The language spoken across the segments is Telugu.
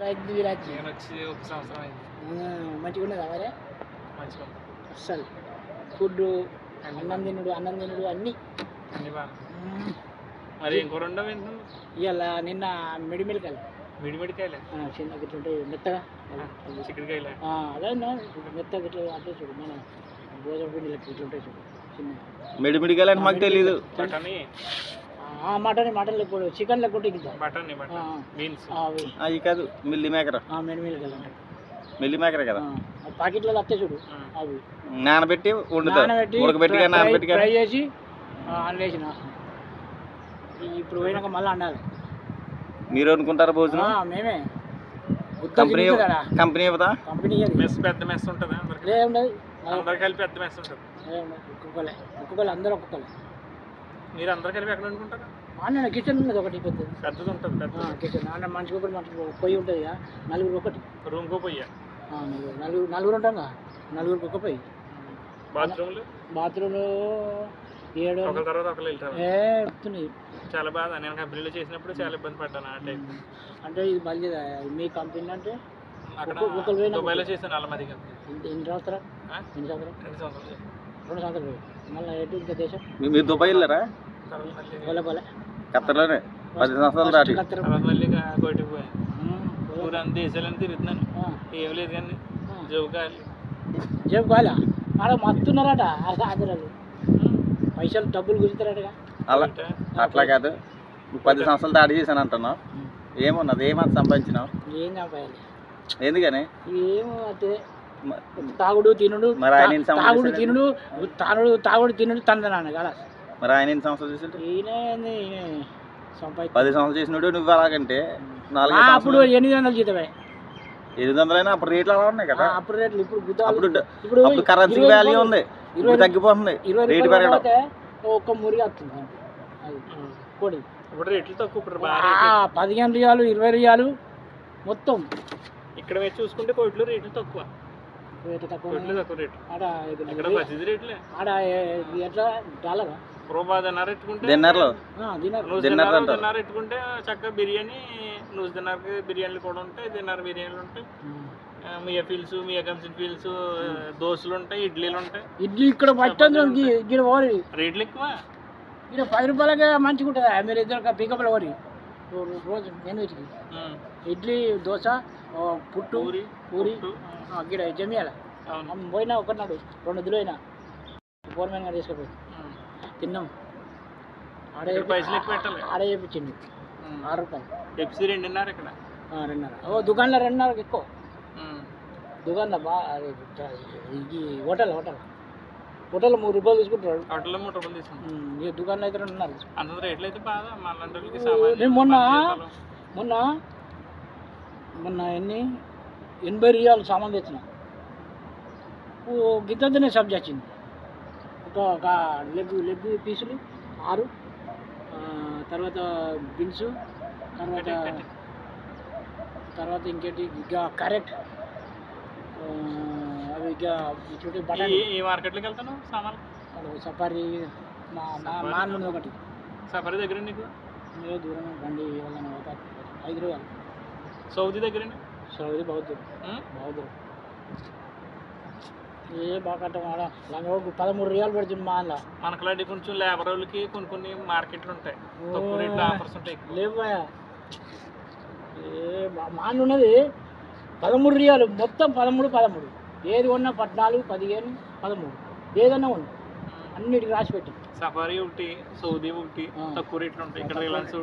రైతు విరాజ్ నేను వచ్చి ఒక సంవత్సరం అయింది. మంచిగా ఉన్నదా మరే? మంచిగా. అస్సలు. ఫుడ్ అన్నం తినుడు అన్నం తినుడు అన్నీ. అన్ని బాగా మరి ఇంకో రెండో ఇవాళ నిన్న మిడిమిలికలు మిడిమిడికాయలే? చిన్న గిట్లుంటే మెత్తగా. చిక్కుడుకాయలే? ఆ, అదే మెత్తగా గిట్ల అంటే చూడు మన గోధుమ పిండి ఇట్లుంటాయి చూడు చిన్న. మెడిమిడికాయలు అంటే మాకు తెలియదు మటన్ మటన్ లెక్క చికెన్ లెక్క బఠానీ బీన్స్. ఆ, అవి కాదు మిల్లి మేకర్? మిడిమిలికలు అంటారు మిల్లి మేకర్ కదా? ఆ, ప్యాకెట్లలో వస్తాయి చూడు అవి. నానబెట్టి వండుతారు. నానబెట్టి ఉడకబెట్టి ఫ్రై- నానబెట్టి ఫ్రై చేసి అండేసిన ఇప్పుడు పోయినాక మళ్ళీ అండాలి మీరు అనుకుంటారా భోజనం? ఆ, మేమే. కంపెనీ? కంపెనీ ఇవ్వదా? కంపెనీ. మెస్ పెద్ద మెస్ ఉంటుందా అందరికి? కలిపి పెద్ద మెస్ ఉంటుంది. ఒక్కొక్కలే ఒక్కొక్కరు అందరూ ఒక్కొక్కరు మీరు అందరు కలిపి ఎక్కడ వండుకుంటారు? అన్న కిచెన్ ఉన్నది ఒకటి పెద్దది. పెద్దది ఉంటుంది పెద్ద కిచెన్ అన్న మనిషికి ఒకటి మనిషికి ఒక పొయ్యి ఉంటుంది కదా నలుగురు ఒకటి. రూమ్కో పోయా ఆ, నలుగురు. నలుగురు నలుగురు ఉంటాం కదా నలుగురికి ఒక పొయ్యి. బాత్రూమ్లు బాత్రూమ్లో ఏడు ఒకరి తర్వాత ఒకరు వస్తున్నాయి. చాలా బాధ. నేను కంపెనీలో చేసినప్పుడు చాలా ఇబ్బంది పడ్డాను ఆ టైం అంటే ఇది మళ్ళీ మీ కంపెనీ అంటే? అక్కడ దుబాయ్లో చేశాను అల్లమది కంపెనీ. ఎన్ని- సంవత్సరాలు? ఎన్ని సంవత్సరాలు? రెండు సంవత్సరాలు. రెండు సంవత్సరాలు మళ్ళీ ఎటు ఇంకా దేశం? మీ- మీరు దుబాయ్ వెళ్ళారా? ఖత్తర్లోనే పది సంవత్సరాలు దాటి. పోయాను. ఊరంతా దేశాలని తిరుగుతున్నాను. ఏం లేదు కానీ మస్తున్నారట పైసలు డబ్బులు అలా. అట్లా కాదు. పది సంవత్సరాలు దాడి చేశాను అంటున్నావు. ఏమున్నది? ఏమంత సంపాదించినావు? ఏం ఎందుకని? ఏమో అంటే తాగుడు తినుడు తాగుడు? తినుడు తాగుడు తాగుడు తినుడు తందనాను కదా. మరి ఆయన ఎన్ని సంవత్సరాలు చేసిండు? పది సంవత్సరాలు చేసినాడు నువ్వు అలాగంటే అప్పుడు ఎనిమిది వందల జీతమే. ఎనిమిది వందలైనా అప్పుడు రేట్లు అలా ఉన్నాయి కదా. అప్పుడు రేట్లు ఇప్పుడు అప్పుడు ఇప్పుడు అప్పుడు కరెన్సీ వాల్యూ ఉంది. ఇరవై ఇప్పుడు తగ్గిపోతుంది. ఇరవై రేటు పెరగడం. ఒక్క మురి వస్తుంది. కోడి. ఇప్పుడు రేట్లు తక్కువ. పదిహేను రియాలు ఇరవై రియాలు మొత్తం. ఇక్కడ చూసుకుంటే కోట్లు రేట్లు తక్కువ. రేటు తక్కువ ఆడ ఎట్లా? డాలరా? దినారు ఎట్టుకుంటే దిన్నర్ ఎట్టుకుంటే చక్కగా బిర్యానీ బిర్యానీలు కూడా ఉంటాయి బిర్యానీలు ఉంటాయి. మియా ఫీల్స్ మియా ఫీల్స్ దోశలు ఉంటాయి ఇడ్లీలు ఉంటాయి. ఇడ్లీ ఇక్కడ పట్టండి ఇక్కడ ఓరి రేట్లు ఎక్కువ? ఇక్కడ పది రూపాయలకే మంచిగా ఉంటుందా మీరు ఇద్దరు పికప్లో ఓరి రోజు నేను. ఇడ్లీ దోశ పుట్టు పూరి. ఇక్కడ జమియాల. పోయినా ఒకనాడు రెండు దిలో అయినా గవర్నమెంట్ గారు తీసుకుపోయి. తిన్నాం. ఆడ పైసలు పెట్టాలి. ఆడ చేయించింది ఉమ్. ఆరు రూపాయలు. పెప్సీ రెండున్నర ఇక్కడ. రెండున్నర. ఓ దుకాణంలో రెండున్నరకి ఎక్కువ. దుకాణంలో బా అది ఇది హోటల్ హోటల్. హోటల్ మూడు రూపాయలు తీసుకుంటాడు హోటల్లో మూడు రూపాయలు తీసుకుంటాం ఉమ్, ఈ దుకాణంలో అయితే రెండున్నర అంత రేట్లు అయితే బాగా మళ్ళీ మొన్న-. మొన్న మొన్న ఎన్ని? ఎనభై రియాలు సామాన్ తెచ్చిన. గిద్దనే సబ్జీ వచ్చింది ఒక లెగ్ లెగ్ పీసులు ఆరు. తర్వాత బిన్స్ తర్వాత. తర్వాత ఇంకేంటి? ఇక కరెక్ట్ అవి ఇక ఇటువంటి బటానీ ఈ- మార్కెట్లోకి వెళ్తాను సామాన్లు? సఫారీ మా మా ఒకటి. సఫారీ దగ్గర నీకు? దూరం బండి పోతా ఐదు రూపాయలు. సౌదీ దగ్గర సౌదీ బహుత్ దూరం ఏ బాగా కట్టం ఆడ? లంగ పదమూడు రియాలు పెడుతుంది మా అన్న మనకలాంటి కొంచెం లేబర్ వాళ్ళకి కొన్ని కొన్ని మార్కెట్లు ఉంటాయి. తక్కువ రేట్లో ఆఫర్స్ ఉంటాయి. లేవయా ఏ మా- ఉన్నది పదమూడు రియాలు. మొత్తం పదమూడు పదమూడు. ఏది కొన్నా పద్నాలుగు పదిహేను పదమూడు. ఏదన్నా ఉంది అన్నిటికి రాసి పెట్టి. సఫారీ ఒకటి సౌదీ ఒకటి. తక్కువ రేట్లు ఉంటాయి? ఇక్కడ రిలయన్స్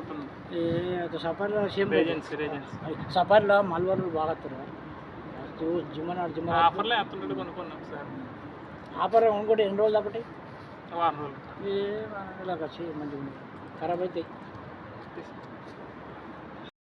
ఒక సఫర్లో సేమ్ రేజెన్సీ రేజెన్సీ. సఫర్లో మల్వర్లు బాగా వస్తారు. జిమ్మనాడు జిమ్మనాడు ఆఫర్లో వేస్తుంటే కొనుక్కున్నాం సార్. ఆఫర్ ఇంకోటి ఎన్ని రోజులు ఒకటి వారం రోజులు. ఏ మనకి వచ్చి మంచిగా ఖరాబ్ అవుతాయి